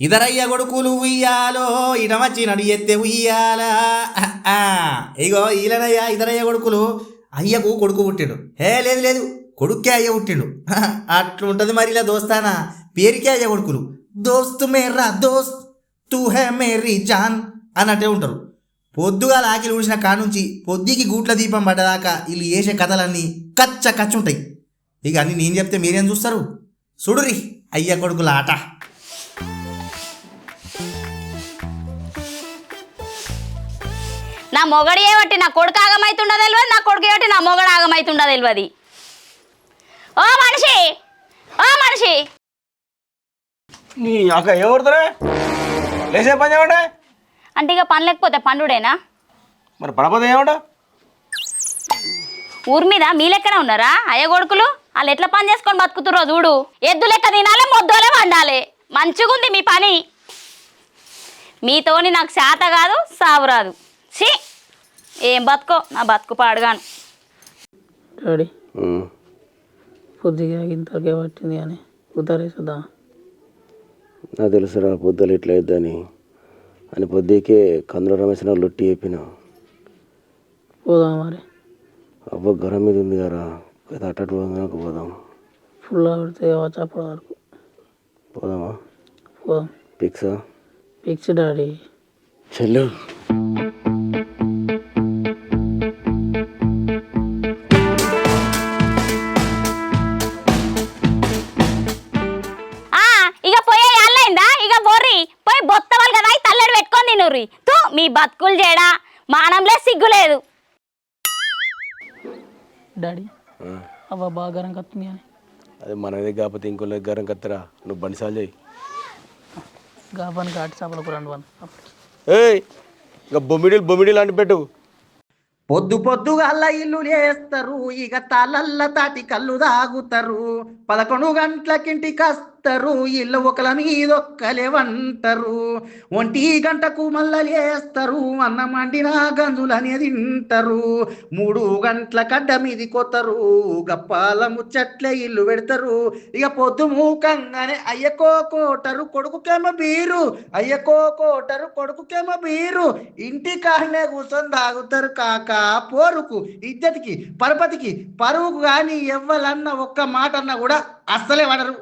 ఇదరయ్య కొడుకులు ఉయ్యాలో ఇడమచ్చినడు ఎత్తే ఉయ్యాల. ఇగో ఈలనయ్య ఇదరయ్య కొడుకులు అయ్యకు కొడుకు పుట్టిండు. హే లేదు లేదు కొడుక్కే అయ్య పుట్టిండు. అట్లుంటది మరి ఇలా దోస్తానా? పేరుకే అయ్య కొడుకులు. దోస్త్ మేర్రా దోస్త్ తూ హే మేరీ జాన్ అన్నట్టే ఉంటారు. పొద్దుగా ఆకిలి ఊడిసిన కానుంచి పొద్దుకి గూట్ల దీపం పడ్డదాకా వీళ్ళు చేసే కథలన్నీ కచ్చ కచ్చుంటాయి. ఇక అన్నీ నేను చెప్తే మీరేం చూస్తారు? చూడురి అయ్య కొడుకుల ఆట. నా మొగడు ఏమట్టి నా కొడుకు ఆగమైతుండో తెలియదు నా కొడుకు ఏమట్టి నా మొగడు ఆగమైతుండో తెలియదు ఓ మనిషి ఓ మనిషి. నీ అక్క కొడుతున్నా లేచే పని చేయమంటే అంటే ఇక పని లేకపోతే పండుడేనా? మరి పడపోతే ఏమంట? ఊరి మీద మీ లెక్కనే ఉన్నారా? అయ్య కొడుకులు వాళ్ళు ఎట్లా పని చేసుకొని బతుకుతుర్రో చూడు. ఎద్దు లెక్క తినాలి మొద్దోలే వండాలి. మంచిగుంది మీ పని. మీతోని నాకు శాత కాదు సావు రాదు. ఛీ! ఏం బతుకో? నా బతుకు పాడుగాను. డాడీ కొద్దిగా ఇంతకే పట్టింది కానీ ఉద్దరేసుదా నాకు తెలుసురా పొద్దులు ఇట్లా అయిద్దని. అని పొద్దుకే కందుల రమేష్ లొట్టి చెప్పిన. పోదాం మరి. అవ్వ గరం మీద ఉంది కదా కదా అట్టటు పోదాం పోదాం. ఫుల్ ఆడితే అప్పటి వరకు. పోదామా? పోదాం. పిక్సా? Fix daddy. చెల్లు. మీ బతుకులు చేయడా మానంలే సిగ్గు లేదు. డాడీ అవ్వ బాగా గరం కత్తుంది కానీ అదే మన దగ్గర కాకపోతే ఇంకో దగ్గర కత్తరా? నువ్వు బండిసాలు చేయి. గాపాని కాటి చేపలకు రెండు వన్. ఏయ్ ఇంకా బొమ్మిడిలు బొమ్మిడిలు అంటి పెట్టు. పొద్దు పొద్దుగల్ల ఇల్లు లేస్తారు ఇక తాళల్ల తాటి కళ్ళు తాగుతారు పదకొండు గంటలకింటికి వస్తారు ఇల్లు ఒకల మీద వంటరు. ఒంటి గంటకు మళ్ళా లేస్తారు అన్నం వండిన గంజులనే తింటారు. మూడు గంటల కడ్డ మీది కొత్తరు గప్పాల ముచ్చట్లే ఇల్లు పెడతారు. ఇక పొద్దు మూకంగానే అయ్యకో కోటరు కొడుకుకేమో బీరు. అయ్యకో కోటరు కొడుకుకేమో బీరు. ఇంటి కాడనే కూర్చొని తాగుతారు కాక పోరుకు ఇద్దతికి పరపతికి పరువుకు కానీ ఎవ్వలన్న ఒక్క మాట అన్నా కూడా అస్సలే పడరు.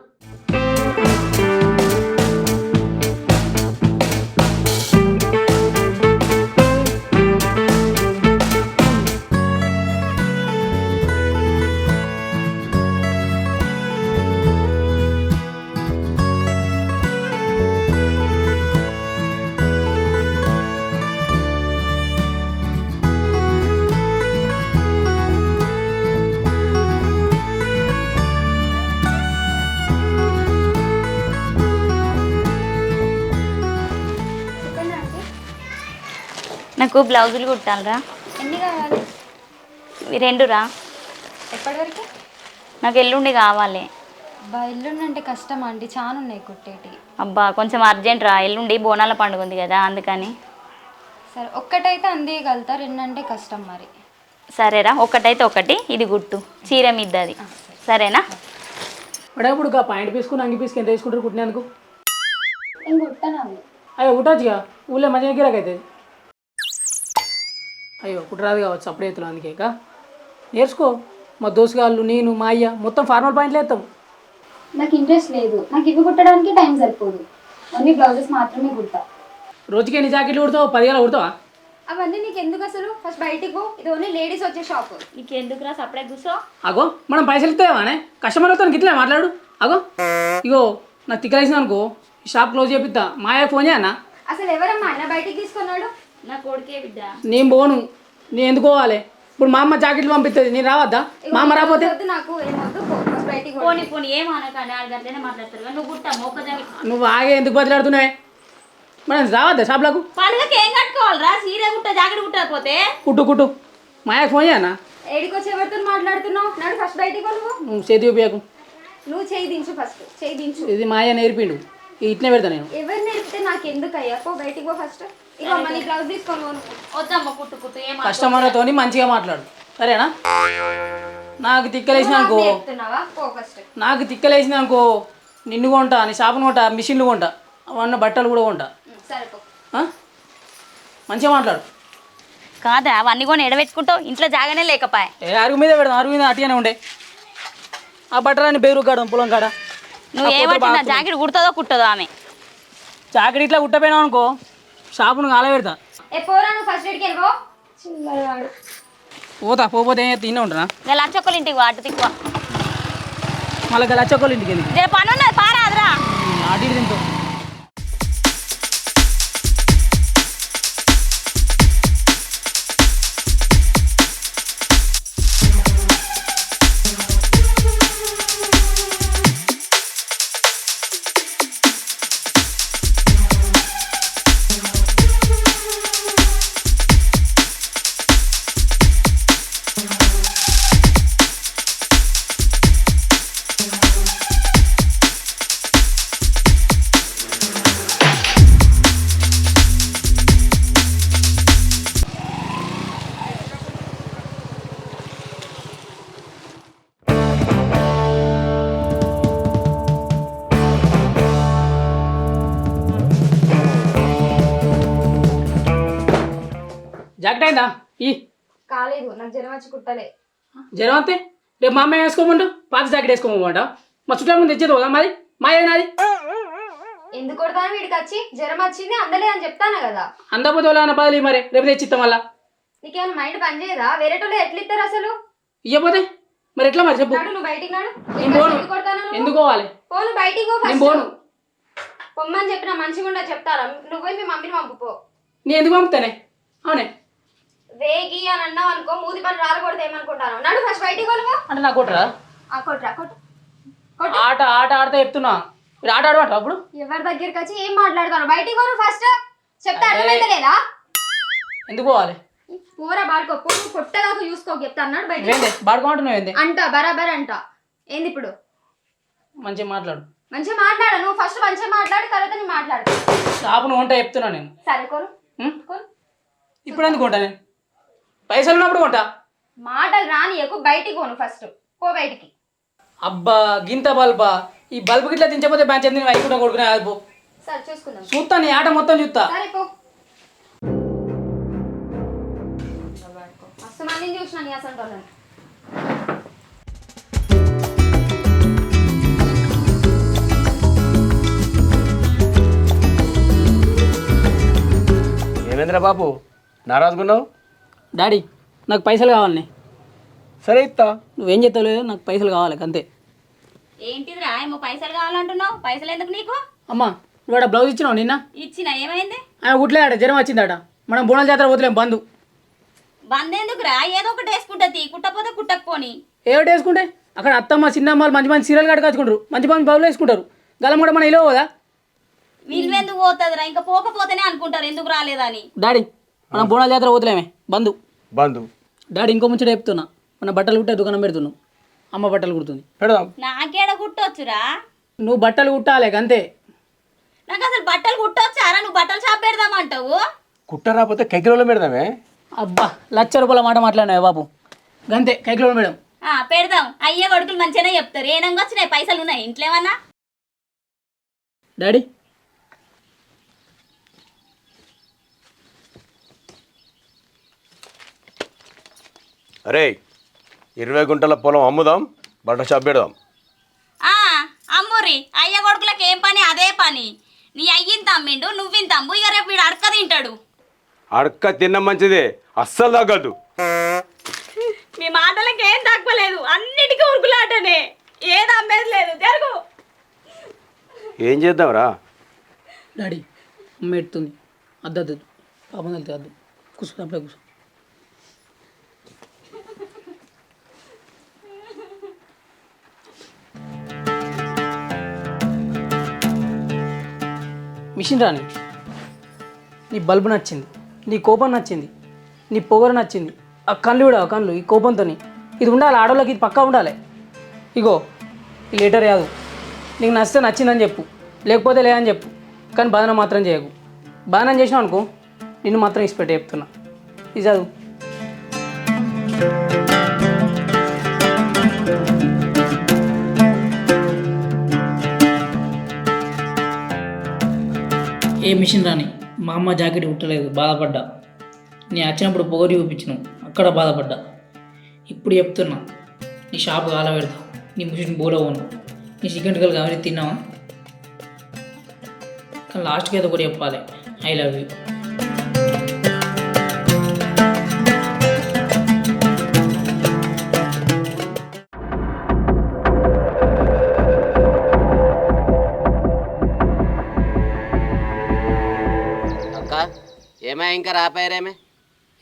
నాకు బ్లౌజులు కుట్టాలరా? ఎన్ని కావాలి? ఇవి రెండురా. ఎప్పటివరకు? నాకు ఎల్లుండి కావాలి. అబ్బా ఎల్లుండి అంటే కష్టం అండి. చాలా ఉన్నాయి కుట్టేటి. అబ్బా కొంచెం అర్జెంట్ రా. ఎల్లుండి బోనాల పండుగ ఉంది కదా అందుకని. సరే ఒక్కటైతే అందియగలుగుతా రెండంటే కష్టం మరి. సరేరా ఒకటైతే ఒకటి ఇది గుట్టు చీర మిద్దది సరేనా? ఇప్పుడు గా పాయింట్ పీసుకుని అంగి పీసుకు ఎంత తీసుకుంటారు కుట్టినందుకు? నేను కుట్టాను. అయ్యో కుట్టచ్చుగా? ఊళ్ళో మంచిగా గిరాక్ అవుతుంది అయ్యో కుట్టరాదు కావచ్చు అప్పుడే ఎత్తులు అందుకే ఇక. నేర్చుకో. మా దోసుగాళ్ళు నేను మా అయ్య మొత్తం ఫార్మల్ పాయింట్లు వేస్తాం నాకు ఇంట్రెస్ట్ లేదు. నాకు ఇవి కుట్టడానికి టైం సరిపోదు. ఓన్లీ బ్లౌజెస్ మాత్రమే కుడతా. రోజుకి ఎన్ని జాకెట్లు కుడతావు? పదివేల కుడతావా? అవన్నీ నీకు ఎందుకు అసలు? ఫస్ట్ బయటికి పో. ఇది ఓన్లీ లేడీస్ వచ్చే షాప్ నీకెందుకురా సపడే కూర్చో. అగో మనం పైసలు ఇస్తావానే కస్టమర్లతో గిట్లే మాట్లాడు. అగో ఇగో నాకు తిక్కలేసిన అనుకో. ఈ షాప్ క్లోజ్ చేపిస్తా మా అయ్య ఫోన్ చేయన్నా అసలు ఎవరమ్మా? అన్న బయటికి తీసుకున్నాడు. నా కొడుకే బిడ్డ. నేను పోను. నేను ఎందుకు పోవాలి? ఇప్పుడు మా అమ్మ జాకెట్లు పంపిస్తుంది నేను రావద్దా? మా అమ్మ రాకపోతే? వద్దు నాకు ఏమొద్దు బయటికి. పోనీ పోనీ. ఏం అనకండి? మాట్లాడతారు కానీ నువ్వు జాకెట్ ఆగే ఎందుకు బదిలాడుతున్నావే మనం రావద్దా షాప్లకు? పండుగకి ఏం కట్టుకోవాలిరా? చీర కుట్ట జాకెట్ కుట్టకపోతే కుట్టు కుట్టు. మా అయ్యకు ఫోన్ చేయన్నా ఏడికి వచ్చి ఎవరితో మాట్లాడుతున్నావు? నాడు ఫస్ట్ బయటికి పో నువ్వు. నువ్వు చేతి ఉపయోగం నువ్వు చేయి దించు ఫస్ట్. చేయి దించు. ఇది మా అయ్య నేర్పిండు. ఇట్నే పెడతా నేను. ఎవరు నేర్పితే నాకు ఎందుకు అయ్యా పో బయటికి పో ఫస్ట్. వద్దమ్మ కుట్టు కుట్టు ఏం కస్టమర్లతోని మంచిగా మాట్లాడు. సరేనా? నాకు తిక్కలేసిన అనుకో. నాకు తిక్కలేసిన అనుకో నిన్ను కొంటా నీ షాపును కొంటా మిషన్లు కొంటా అవన్న బట్టలు కూడా కొంటా? మంచిగా మాట్లాడు. కాదా అవన్నీ కూడా ఎడబెట్టుకుంటావు? ఇంట్లో జాగానే లేకపాయ? ఏ అరుగు మీద పెడదాం అరుగు మీద అట్టిగానే ఉండే. ఆ బట్టలని బెరుగు కాడ పొలం కాడ. నువ్వు ఆ ఏమంటే పొద్దున నా జాకెట్ కుడుతుందో కుట్టదో ఆమె? చాకరీ ఇట్లా కుట్టపోయినావు అనుకో షాపును కాల పెడతా. ఏ పోరా నువ్వు ఫస్ట్ ఎయిడ్కి వెళ్ళిపో. పోతా పోతే ఏం తినే ఉంటానా? ఇంకా లచ్చొక్కలు ఇంటికి అటు తిక్కువ. మళ్ళీ లచ్చొక్కలు ఇంటికి రేపు పని ఉన్నది పారాదురా. అటు తింటావు నాకు జ్వరం వచ్చి కుట్టలే. జ్వరం వస్తే రేపు మా అమ్మాయి వేసుకోమంటావు? పాత జాకెట్ వేసుకోమంటావు? మా చుట్టాల ముందు తెచ్చేది కదా మాది మా ఏనాది ఎందుకు కొడతాను వీడికి వచ్చి? జ్వరం వచ్చింది అందలే అని చెప్తాను కదా? అందకపోతే వాళ్ళ అన్న బదిలీ మరి? రేపు తెచ్చిస్తాం మళ్ళా. నీకేమైనా మైండ్ పని చేయదా? వేరేటోళ్ళు ఎట్లా ఇస్తారు అసలు? ఇవ్వకపోతే మరి ఎట్లా మరి చెప్పు. నాడు నువ్వు బయటికి నాడు. నేను పోను. ఎందుకు పోవాలి? పోను బయటికి పో నేను ఫస్ట్ పోను. పొమ్మని చెప్పిన మంచిగా ఉండదు చెప్తారా? నువ్వు పోయి మీ మమ్మీని పంపుకో నేను ఎందుకు పంపుతానే? అవునే. వేగి అని అన్నావు అనుకో మూది పని రాలకూడదు ఏమనుకుంటాను? నడు ఫస్ట్ బయటికి కొలువు అంటే నాకు కొట్టరా? ఆ కొట్రా కొట్టు. కొట్టు. ఆట ఆట ఆడితే చెప్తున్నా. మీరు ఆట ఆడమంటావు అప్పుడు? ఎవరి దగ్గరికి వచ్చి ఏం మాట్లాడతాను? బయటికి కొను ఫస్ట్ చెప్తే అర్థమైతే లేదా? ఎందుకు పోవాలి? పూరా బాడుకో పో నువ్వు కొట్టదాకా చూసుకో చెప్తా అన్నాడు ఏంది బాడుకోమంటున్నావు ఏంది? అంట బరాబర్ అంట. ఏంది ఇప్పుడు? మంచిగా మాట్లాడు. మంచిగా మాట్లాడు నువ్వు ఫస్ట్ మంచిగా మాట్లాడు తర్వాత నేను మాట్లాడు షాపును వంట చెప్తున్నా నేను. సరే కొను. ఉం? కొను. ఇప్పుడు ఎందుకు కొంటా నేను? పైసలు ఉన్నప్పుడు కొంటా. మాటలు రాని ఎక్కువ బయటికి పోను ఫస్ట్ పో బయటికి. అబ్బా గింత బల్బా. ఈ బల్బు గిట్లా దించకపోతే బ్యాంచ్ ఎందుకు అయిపోయినా కొడుకునే కాదు పో. సరే చూసుకుందాం. చూస్తా నీ ఆట మొత్తం చూస్తా సరే పో. మస్తు మందిని చూసిన నీ అసలు వాళ్ళని ఏమేంద్రా బాబు? నారాజుకున్నావు డాడీ నాకు పైసలు కావాలని. సరే ఇస్తా నువ్వేం చేస్తావు లేదు నాకు పైసలు కావాలి అంతే. ఏంటిదిరా ఏమో పైసలు కావాలంటున్నావు? పైసలు ఎందుకు నీకు? అమ్మా నువ్వు ఆడ బ్లౌజ్ ఇచ్చినావు నిన్న? ఇచ్చిన ఏమైంది? ఆయన కుట్లేడ జ్వరం వచ్చిందట. మనం బోనాల జాతర పోతలేం బంధు బంద్. ఎందుకురా ఏదో ఒకటి వేసుకుంటది కుట్టపోతే కుట్టకపోని. ఏమిటి వేసుకుంటే? అక్కడ అత్తమ్మ చిన్నమ్మ మంచి మంచి సీరియల్ కట్టుకొచ్చుకుంటారు. మంచి మంచి బౌలు వేసుకుంటారు. గలం కూడా మన ఇలో కదా వీళ్ళు ఎందుకు పోతుందిరా? ఇంకా పోకపోతేనే అనుకుంటారు ఎందుకు రాలేదని. డాడీ మనం బోనాల జాతర పోతలేమే బంధు బంధు. డాడీ ఇంకో ముచ్చట చెప్తున్నా. మన బట్టలు కుట్టే దుకాణం పెడుతున్నాం అమ్మ బట్టలు కుడుతుంది. పెడదాం. నాకేడ కుట్టొచ్చురా? నువ్వు బట్టలు కుట్టాలి అంతే నాకు అసలు బట్టలు కుట్టొచ్చారా? నువ్వు బట్టలు షాప్ పెడదామంటావు? కుట్ట రాకపోతే కైకిలో పెడదామే? అబ్బా లక్ష రూపాయల మాట మాట్లాడినావు బాబు. గంతే కైకిలో మేడం ఆ, పెడదాం. అయ్యే కొడుకులు మంచిగానే చెప్తారు. ఏనంగా వచ్చినాయి? పైసలు ఉన్నాయి. ఇంట్లో ఏమన్నా? డాడీ అరే ఇరవై గుంటల పొలం అమ్ముదాం బట్టల షాప్ పెడదాం. ఆ, అమ్మురి అయ్య కొడుకులకు ఏం పని అదే పని. నీ అయ్యింత అమ్మిండు నువ్వింత అమ్ము ఇక రేపు వీడు అడక తింటాడు. అడక్క తిన్న మంచిదే అస్సలు తగ్గద్దు మీ మాటలకు ఏం తక్కువలేదు అన్నిటికీ ఉరుకులాటనే. ఏది అమ్మేది లేదు జరుగు. ఏం చేద్దాంరా? డాడీ అమ్మ ఎడుతుంది అద్దు అద్దు పాపం వెళ్తే అద్దు కూర్చో అప్పుడే కూర్చో. మిషన్ రాని. నీ బల్బు నచ్చింది నీ కోపం నచ్చింది నీ పొగరు నచ్చింది ఆ కళ్ళు కూడా ఆ కళ్ళు ఈ కోపంతో ఇది ఉండాలి ఆడవాళ్ళకి ఇది పక్కా ఉండాలి. ఇగో ఈ లెటర్ కాదు నీకు నచ్చితే నచ్చిందని చెప్పు లేకపోతే లేదని చెప్పు కానీ బాధన మాత్రం చేయకు. బాధనం చేసినావు అనుకో నిన్ను మాత్రం ఇసిపెట్టే చెప్తున్నా ఇది చదువు. ఏ మిషన్ రాని. మా అమ్మ జాకెట్ కుట్టలేదు బాధపడ్డా. నేను వచ్చినప్పుడు పొగరి చూపించినావు అక్కడ బాధపడ్డా. ఇప్పుడు చెప్తున్నా నీ షాప్ కాల పెడతా నీ మిషన్ బోలవను నీ చికెన్ టిక్కలు కావాలి తిన్నావా? కానీ లాస్ట్కి అయితే ఒకటి చెప్పాలి ఐ లవ్ యూ ఏమే ఇంకా రాపోయారేమే?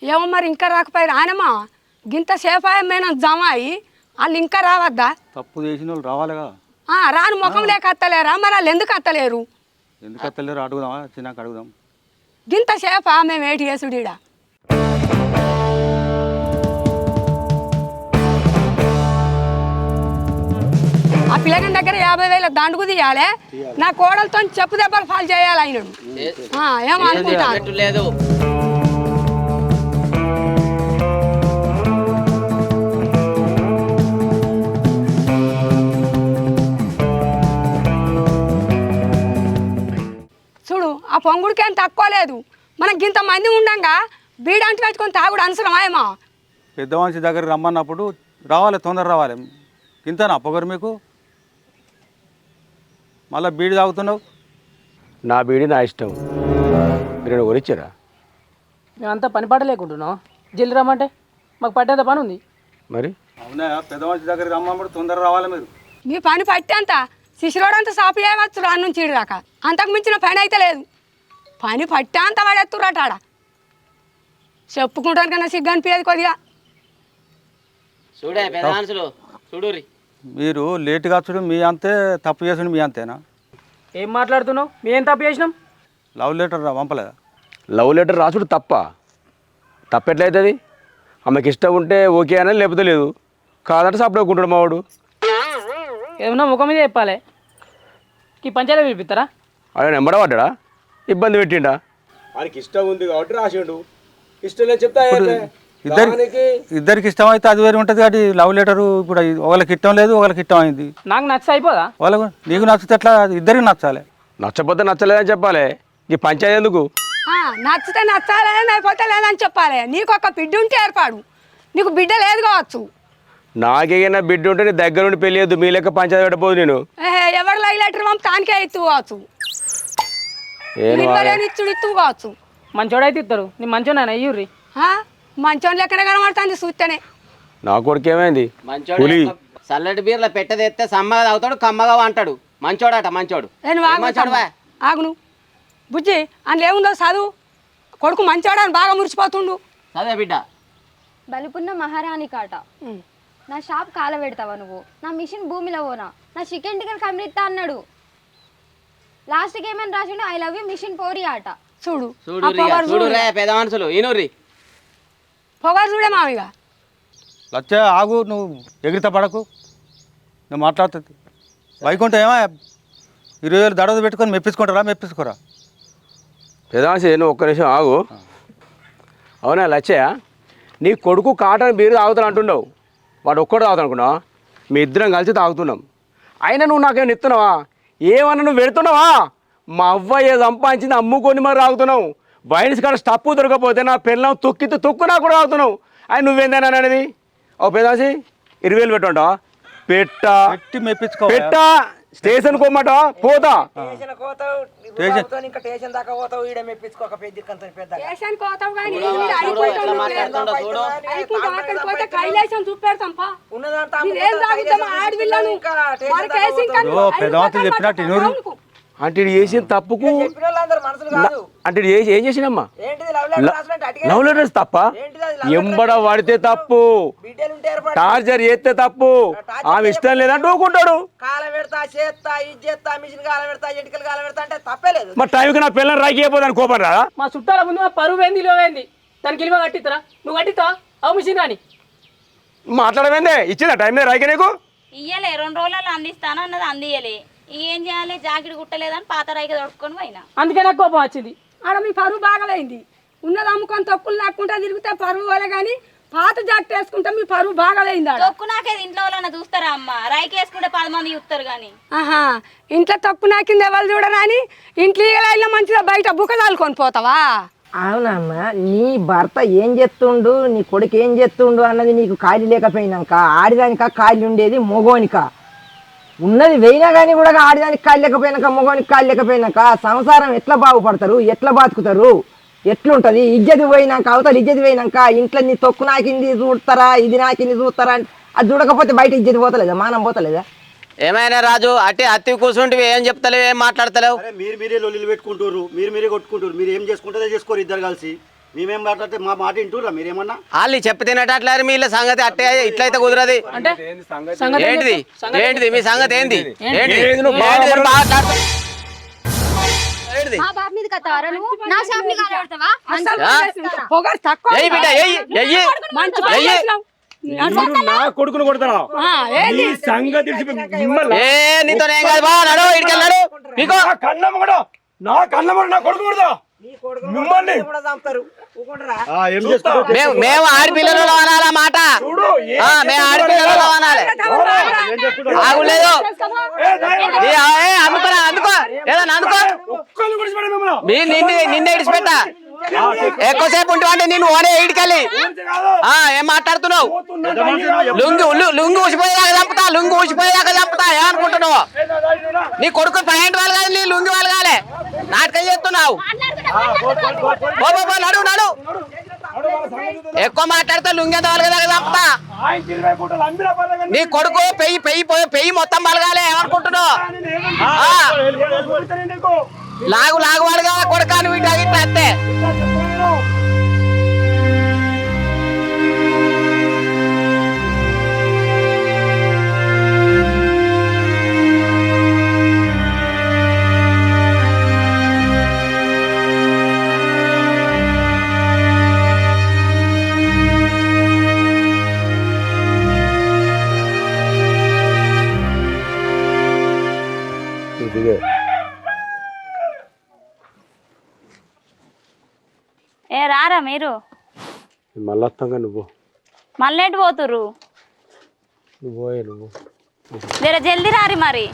ఏమో మరి ఇంకా రాకపోయారు. ఆయనమా? గింత సేఫ్ అయ్యమైనా జమ అయ్యి వాళ్ళు ఇంకా రావద్దా? తప్పు చేసిన వాళ్ళు రావాలిగా. ఆ, రాని ముఖం లేక అత్తలేరా? మరి వాళ్ళు ఎందుకు అత్తలేరు? ఎందుకు అత్తలేరు? అడుగుదామా? చిన్నాక అడుగుదాం. గింత సేఫా మేము ఏటి చేసుడీడా ఆ పిల్లగాని దగ్గర యాభై వేల దండుకు తీయాలి? నా కోడలతో చెప్పు దెబ్బలు ఫాల్ చేయాలి ఆయనడు ఆ, ఏం అనుకుంటారు? పెట్టు లేదు. చూడు ఆ పొంగుడికి ఏం తక్కువ లేదు. మనకి గింత మంది ఉండంగా బీడంటి పెట్టుకొని తాగుడు అవసరమా ఏమో? పెద్ద మనిషి దగ్గర రమ్మన్నప్పుడు రావాలి తొందర రావాలి. ఇంతనా పొగరు మీకు? మళ్ళీ బీడి తాగుతున్నావు? నా బీడి నా ఇష్టం. మీరు కొనిచ్చారా? మేమంతా పని పాట లేకుంటున్నాం. జల్లి రమ్మంటే మాకు పట్టేంత పని ఉంది. మరి? అవునా? పెద్ద మనిషి దగ్గర రమ్మన్నప్పుడు తొందర రావాలి మీరు. మీ పని పట్టేంత శిశురోడంత సాపు చేయవచ్చు రాను నుంచి దాకా. అంతకు మించిన పని అయితే లేదు. పని పట్టేంత వాడెత్తురాట ఆడ. చెప్పుకుంటాను కన్నా సిగ్గు అనిపించేది కొద్దిగా. చూడే పెద్ద మనుషులు. చూడురి మీరు లేటుగా వచ్చుడు మీ అంతే తప్పు చేసుడు మీ అంతేనా? ఏం మాట్లాడుతున్నావు? మేం తప్పు చేసినాం? లవ్ లెటర్ రా పంపలేదా? లవ్ లెటర్ రాసుడు తప్ప. తప్పెట్లయితుంది? ఆమెకి ఇష్టం ఉంటే ఓకే అని లేకపోతే లేదు. కాదంటే సపరేట్ ఉంటాడు మావాడు ఏమన్నా ముఖం మీద చెప్పాలి? ఈ పంచాయతీ పిలిపిస్తారా? ఆయన నెంబర్ పడ్డా ఇబ్బంది పెట్టిండా? ఆయనకి ఇష్టం ఉంది కాబట్టి రాసిండు. ఇష్టం లేదు చెప్తా ఇద్దరికి ఇద్దరికి ఇష్టం అయితే అది వేరే ఉంటుంది కాబట్టి లవ్ లెటరు ఇప్పుడు ఒకళ్ళకి ఇష్టం లేదు ఒకళ్ళకి ఇష్టం అయింది నాకు నచ్చ అయిపోదా? వాళ్ళకు నీకు నచ్చితే ఎట్లా? ఇద్దరికి నచ్చాలి. నచ్చపోతే నచ్చలేదని చెప్పాలి. ఈ పంచాయతీ ఎందుకు? ఆ, నచ్చితే నచ్చాలే లేకపోతే లేదని చెప్పాలి. నీకు ఒక బిడ్డ ఉంటే ఏర్పాడు. నీకు బిడ్డ లేదు కావచ్చు. నాకేమైనా బిడ్డ ఉంటే నీ దగ్గర నుండి పెళ్ళి మీ లెక్క పంచాయతీ పెట్టబోదు నేను. ఎవరు లైవ్ లెటర్ పంపు తానికే ఇత్తు కావచ్చు. ఇచ్చుడు కావచ్చు. మంచోడైతే ఇస్తారు నీ మంచోనా అయ్యూర్రి ఆ, మంచోని లెక్కనే కనబడుతుంది? చూస్తేనే నా కొడుకు ఏమైంది? మంచోడు పులి. చల్లటి బీర్ల పెట్టదేస్తే సమ్మగా తాగుతాడు కమ్మగా అంటాడు మంచోడట మంచోడు? ఆగును. బుజ్జి అందులో ఏముందో చదువు. కొడుకు మంచోడని బాగా మురిసిపోతుండు. చదివే బిడ్డ. బలుపున్న మహారాణి కాట. నా షాప్ కాల పెడతావా నువ్వు? నా మిషన్ భూమిలో పోనా? నా చికెన్ టికెట్ కమిరిస్తా అన్నాడు. లాస్ట్కి ఏమైనా రాసిండు? ఐ లవ్ యూ మిషన్ పోరి ఆట. చూడు. చూడు చూడురే పెద్ద మనుషులు. ఈనుర్రి పొగరు చూడే మామిగా లచ్చ ఆగు నువ్వు ఎగిరిత పడకు. నువ్వు మాట్లాడుతుంది వైకుంఠం ఏమా ఇరవై వేలు దడవ పెట్టుకొని మెప్పించుకుంటారా మెప్పించుకోరా? పెదాసి నువ్వు ఒక్క నిమిషం ఆగు. అవునా లచ్చయ్య నీ కొడుకు కాటన్ బీరు తాగుతాను అంటున్నావు. వాడు ఒక్కడు తాగుతాను అనుకున్నావా మీ ఇద్దరం కలిసి తాగుతున్నాం. అయినా నువ్వు నాకేమైనా ఇస్తున్నావా ఏమన్నా నువ్వు పెడుతున్నావా మా అవ్వ ఏ సంపాదించింది అమ్ముకొని మరి తాగుతున్నావు? వైన్స్ కాడ స్టప్పు దొరకపోతే నా పిల్లం తొక్కితే తొక్కు నాకు కూడా తాగుతున్నావు ఆయన నువ్వేందని అనేది ఓ పెదాసి ఇరవై వేలు పెట్టా పెట్టి. మెప్పించుకో పెట్టా. స్టేషన్ కోమాట పోతా. కానీ చెప్పినట్టు ఇనురు అంటే చేసిన తప్పుకు అంటే ఏం చేసినమ్మా లవ్ లెటర్స్ తప్ప? ఎంబడ వాడితే తప్పు. టార్చర్ చేస్తే తప్పు. ఆమె ఇష్టం లేదంటే ఊకుంటాడు కాల పెడతా చేస్తా ఇది చేస్తా మిషన్ కాల పెడతా ఎంటికలు కాల పెడతా అంటే తప్పేలేదు మరి టైంకి నా పిల్లలు రాకిపోదాని కోపం రాదా? మా చుట్టాల ముందు మా పరువు ఏంది లోవేంది దానికి ఇల్వ కట్టిస్తారా? నువ్వు కట్టిస్తావా? అవు మిషన్ కానీ మాట్లాడమేందే ఇచ్చిందా టైం రాయిక నీకు? ఇయ్యలే రెండు రోజులలో అందిస్తాను అన్నది అందియలే ఏం చేయాలి? జాకెట్ కుట్టలేదని పాత రైక దొడుకొని పోయినా. అందుకే నాకు కోపం వచ్చింది. ఆడ మీ పరువు బాగలేంది. ఉన్నది అమ్ముకొని తొక్కులు లేకుండా తిరిగితే పరువు వల్ల కానీ పాత జాకెట్ వేసుకుంటే మీ పరువు బాగా పోయిందా తొక్కు నాకేది ఇంట్లో వాళ్ళని చూస్తారా అమ్మ? రైకి వేసుకుంటే పది మంది చూస్తారు కానీ ఆహా ఇంట్లో తప్పు నాకింది ఎవరు చూడరాని ఇంట్లో ఈగలైనా మంచిగా బయట బుక్క కొని పోతావా? అవునమ్మా నీ భర్త ఏం చేస్తుండు నీ కొడుకు ఏం చేస్తుండు అన్నది నీకు ఖాళీ లేకపోయినాక ఆడిదానిక ఖాళీ ఉండేది మొగోనిక? ఉన్నది వేయినా కానీ కూడా ఆడిదానికి మొగోనికి ఖాళీ లేకపోయినాక సంసారం ఎట్లా బాగుపడతారు? ఎట్లా బతుకుతారు? ఎట్లుంటది? ఇజ్జతి పోయినాక అవతల ఇజ్జతి పోయినాక ఇంట్లో నీ తొక్కు నాకింది చూస్తారా ఇది నాకింది చూస్తారా అది చూడకపోతే బయట ఇజ్జతి పోతలేదా? మానం పోతలేదా? ఏమైనా రాజు అట్టి అత్తి కూర్చుంటివి ఏం చెప్తలేవు ఏం మాట్లాడతలేవు? అరే మీరు మీరే లొల్లిలు పెట్టుకుంటారు మీరు మీరే కొట్టుకుంటారు మీరు ఏం చేసుకుంటారో చేసుకోరు ఇద్దరు కలిసి. మేమేం మాట్లాడితే మా మాట వింటురా మీరేమన్నా? వాళ్ళు సంగతి అట్టే ఇట్లయితే కుదరది. ఏంటిది? ఏంటిది? మీ సంగతి ఏంది? ఏంటిది? మా బాబు మీద కత్తావరా నువ్వు? నా షాప్ని? పొగరు తక్కువ బిడ్డ మంచి పని చేసినావు. నా కొడుకును కొడతారా ఆ, ఏంది? సంగతి ఏ నీతో ఏం కాదు. బా నడు ఇడికెళ్ళాడు నీకో కన్నమ్మ కూడా నా నా కొడుకు కొడతా మిమ్మల్ని. మేము మేము ఆడపిల్లలు అనాలా మాట? ఆ, మేము ఆడపిల్లలు అనాలి. ఆగులేదు అందుకో. ఏదన్నా అందుకో నిన్ను నిన్నే ఇడిచిపెట్ట. ఎక్కువసేపు ఉంటావంటే నేను ఓనే. ఆ ఏం మాట్లాడుతున్నావు? లుంగి లుంగి ఊసిపోయేదాకా చంపుతా లుంగి ఊసిపోయేదాకా చంపుతా ఏమనుకుంటున్నావు నీ కొడుకు పాయింట్ వాళ్ళు కాదు నీ లుంగి వాళ్ళు కాలే నాటకం చేస్తున్నావు. నడు నడు. ఎక్కువ మాట్లాడితే లుంగి ఎంత వాళ్ళ దాకా చంపుతా? నీ కొడుకు పెయ్యి పెయ్యి పోయి పెయ్యి మొత్తం బలగాలే ఏమనుకుంటున్నావు. లాగు లాగు వాడుగా కొడకాను వీటి ఇట్లా అంతే. మీరు? మళ్ళీ నువ్వు. మళ్ళీ పోతురు నువ్వు జల్దీ రారి మరి.